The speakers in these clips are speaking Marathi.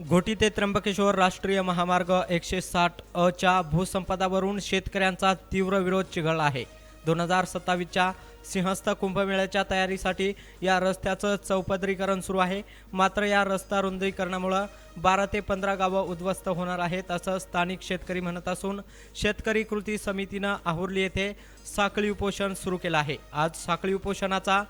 घोटी ते त्र्यंबकेश्वर राष्ट्रीय महामार्ग एकशे साठ अ च्या शेतकऱ्यांचा तीव्र विरोध चिघळला आहे. दोन हजार सत्तावीसच्या सिंहस्थ कुंभमेळ्याच्या तयारीसाठी या रस्त्याचं चौपदरीकरण सुरू आहे. मात्र या रस्ता रुंदीकरणामुळं बारा ते पंधरा गावं उद्ध्वस्त होणार आहेत असं स्थानिक शेतकरी म्हणत असून शेतकरी कृती समितीनं आहुर्ली येथे साखळी उपोषण सुरू केलं आहे. आज साखळी उपोषणाचा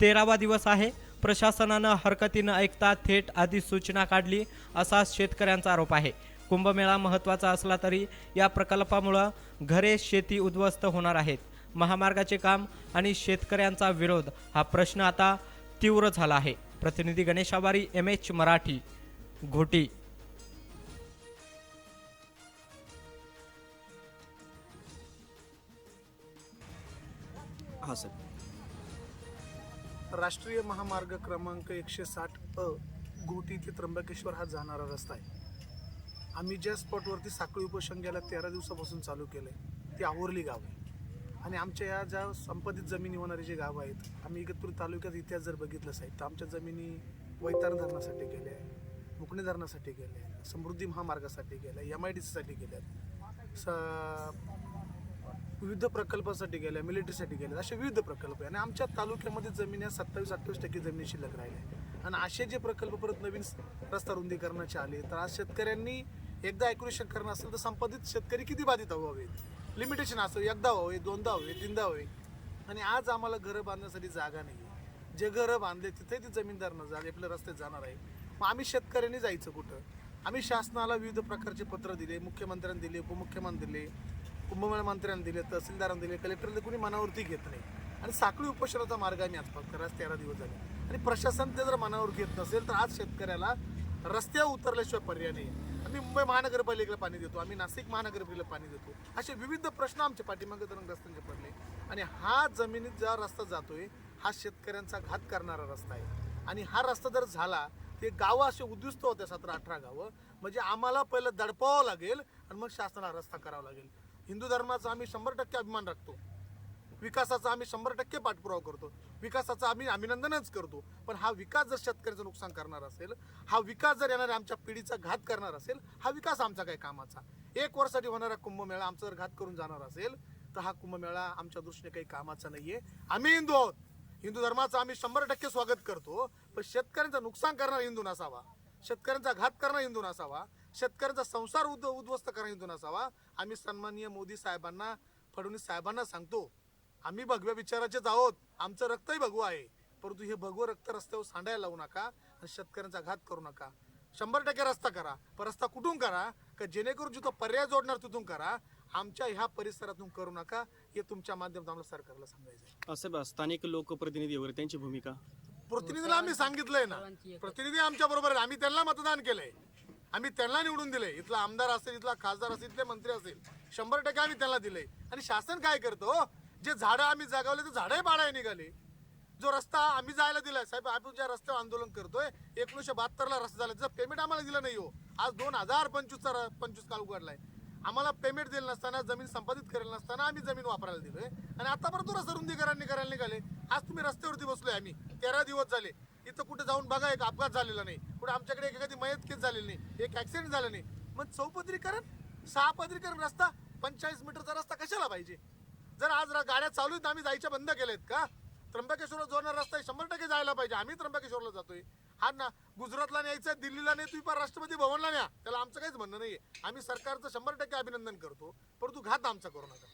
तेरावा दिवस आहे. प्रशासनानं हरकतीनं ऐकता थेट आधी सूचना काढली असा शेतकऱ्यांचा आरोप आहे. कुंभमेळा महत्त्वाचा असला तरी या प्रकल्पामुळं घरे शेती उद्ध्वस्त होणार आहेत. महामार्गाचे काम आणि शेतकऱ्यांचा विरोध हा प्रश्न आता तीव्र झाला आहे. प्रतिनिधी गणेश आवारी एम एच मराठी घोटी. हा सर. राष्ट्रीय महामार्ग क्रमांक एकशे साठ अ घोटी ते त्र्यंबकेश्वर हा जाणारा रस्ता आहे. आम्ही ज्या स्पॉटवरती साखळी उपोषण गेल्या तेरा दिवसापासून चालू केलं आहे ती आवरली गाव आहे. आणि आमच्या या ज्या संपादित जमिनी होणारी जे गावं आहेत आम्ही इगतपूर तालुक्यात इतिहास जर बघितलं साहेब तर आमच्या जमिनी वैतार धरणासाठी गेल्या आहे मुकणे धरणासाठी गेल्या आहे समृद्धी महामार्गासाठी गेल्या एम आय डी सीसाठी गेल्या आहेत. स विविध प्रकल्पासाठी गेल्या मिलिटरीसाठी गेल्या असे विविध प्रकल्प आहे. आणि आमच्या तालुक्यामध्ये जमीन या सत्तावीस अठ्ठावीस टक्के जमिनी शिल्लक राहिल्या आणि असे जे प्रकल्प परत नवीन रस्ता रुंदीकरणाचे आले तर आज शेतकऱ्यांनी एकदा ॲक्युरेशन करणं असेल तर संपादित शेतकरी किती बाधित व्हावेत? लिमिटेशन असं एकदा व्हावे दोनदा व्हावे तीनदा व्हावे. आणि आज आम्हाला घरं बांधण्यासाठी जागा नाही आहे जे घरं बांधले तिथे ती जमीनदारांना जागा आपल्या रस्त्यात जाणार आहे. मग आम्ही शेतकऱ्यांनी जायचं कुठं? आम्ही शासनाला विविध प्रकारचे पत्र दिले मुख्यमंत्र्यांनी दिले उपमुख्यमंत्री दिले. कुंभमेळा मंत्र्यांना दिले तहसीलदारांना दिले कलेक्टरने कुणी मनावरती घेत नाही. आणि साखळी उपोषणाचा मार्ग आम्ही आज फक्त आज तेरा दिवस झाले. आणि प्रशासन ते जर मनावर घेत नसेल तर आज शेतकऱ्याला रस्त्यावर उतरल्याशिवाय पर्याय नाही. आम्ही मुंबई महानगरपालिकेला पाणी देतो आम्ही नाशिक महानगरपालिकेला पाणी देतो. असे विविध प्रश्न आमच्या पाठीमागे धरून रस्त्यांचे पडले. आणि हा जमिनीत ज्या रस्ता जातोय हा शेतकऱ्यांचा घात करणारा रस्ता आहे. आणि हा रस्ता जर झाला ते गावं असे उद्युस्त होते सतरा अठरा गावं. म्हणजे आम्हाला पहिलं दडपावं लागेल आणि मग शासनाला रस्ता करावा लागेल. हिंदू धर्माचा आम्ही शंभर टक्के अभिमान राखतो. विकासाचा आम्ही शंभर टक्के पाठपुरावा करतो. विकासाचा आम्ही अभिनंदनच करतो. पण हा विकास जर शेतकऱ्याचं नुकसान करणार असेल हा विकास जर येणाऱ्या आमच्या पिढीचा घात करणार असेल हा विकास आमचा काय कामाचा? एक वर्षासाठी होणारा कुंभमेळा आमचा जर घात करून जाणार असेल तर हा कुंभमेळा आमच्या दृष्टीने काही कामाचा नाहीये. आम्ही हिंदू आहोत. हिंदू धर्माचं आम्ही शंभर टक्के स्वागत करतो पण शेतकऱ्यांचं नुकसान करणारा हिंदू नसावा. शेतकऱ्यांचा घात करणारा हिंदू नसावा शेतकऱ्यांचा संसार उद्ध उद्ध्वस्त करणारा हिंदू नसावा आम्ही सन्माननीय मोदी साहेबांना फडणवीस साहेबांना सांगतो आम्ही भगव्या विचाराचेच आहोत आमचं रक्तही भगवं आहे. परंतु हे भगवं रक्त रस्त्यावर सांडायला लावू नका आणि शेतकऱ्यांचा घात करू नका. शंभर टक्के रस्ता करा पण रस्ता कुठून करा? का जेणेकरून जिथं पर्याय जोडणार तिथून करा? आमच्या ह्या परिसरातून करू नका हे तुमच्या माध्यमातून आम्हाला सरकारला सांगायचं असं स्थानिक लोकप्रतिनिधी वगैरे त्यांची भूमिका? प्रतिनिधीला आम्ही सांगितलंय ना. प्रतिनिधी आमच्या बरोबर आहे. आम्ही त्यांना मतदान केलंय. आम्ही त्यांना निवडून दिले इथला आमदार असेल इथला खासदार असेल इथले मंत्री असेल शंभर टक्के आम्ही त्यांना दिले आणि शासन काय करतो जे झाडं आम्ही जगावले ते झाडंही पाडाय निघाले. जो रस्ता आम्ही जायला दिलाय साहेब आम्ही ज्या रस्त्यावर आंदोलन करतोय एकोणीशे बहात्तरला रस्ता झाला. त्याचं पेमेंट आम्हाला दिलं नाही हो. आज दोन हजार पंचवीसचा पंचवीस काल उघडलाय. आम्हाला पेमेंट दिलं नसताना जमीन संपादित करेल नसताना आम्ही जमीन वापरायला दिलोय. आणि आता परत रस्ता रुंदीकरण करायला निघाले. आज तुम्ही रस्त्यावरती बसलोय आम्ही. तेरा दिवस झाले. इथं कुठे जाऊन बघा एक अपघात झालेला नाही. कुठे आमच्याकडे एक एखादी मयत केस झालेली नाही. एक ऍक्सिडेंट झालं नाही. मग चौपदरीकरण सहापदरीकरण रस्ता पंचेचाळीस मीटरचा रस्ता कशाला पाहिजे? जर आज गाड्या चालू आहेत आम्ही जायच्या बंद केल्या आहेत का? त्र्यंबकेश्वरला जोडणारा रस्ता शंभर टक्के जायला पाहिजे. आम्ही त्र्यंबकेश्वरला जातोय. हा ना गुजरातला न्यायचं दिल्लीला नाही तुम्ही राष्ट्रपती भवनला न्या. त्याला आमचं काहीच म्हणणं नाहीये. आम्ही सरकारचं शंभर टक्के अभिनंदन करतो परंतु घात आमचा करू नका.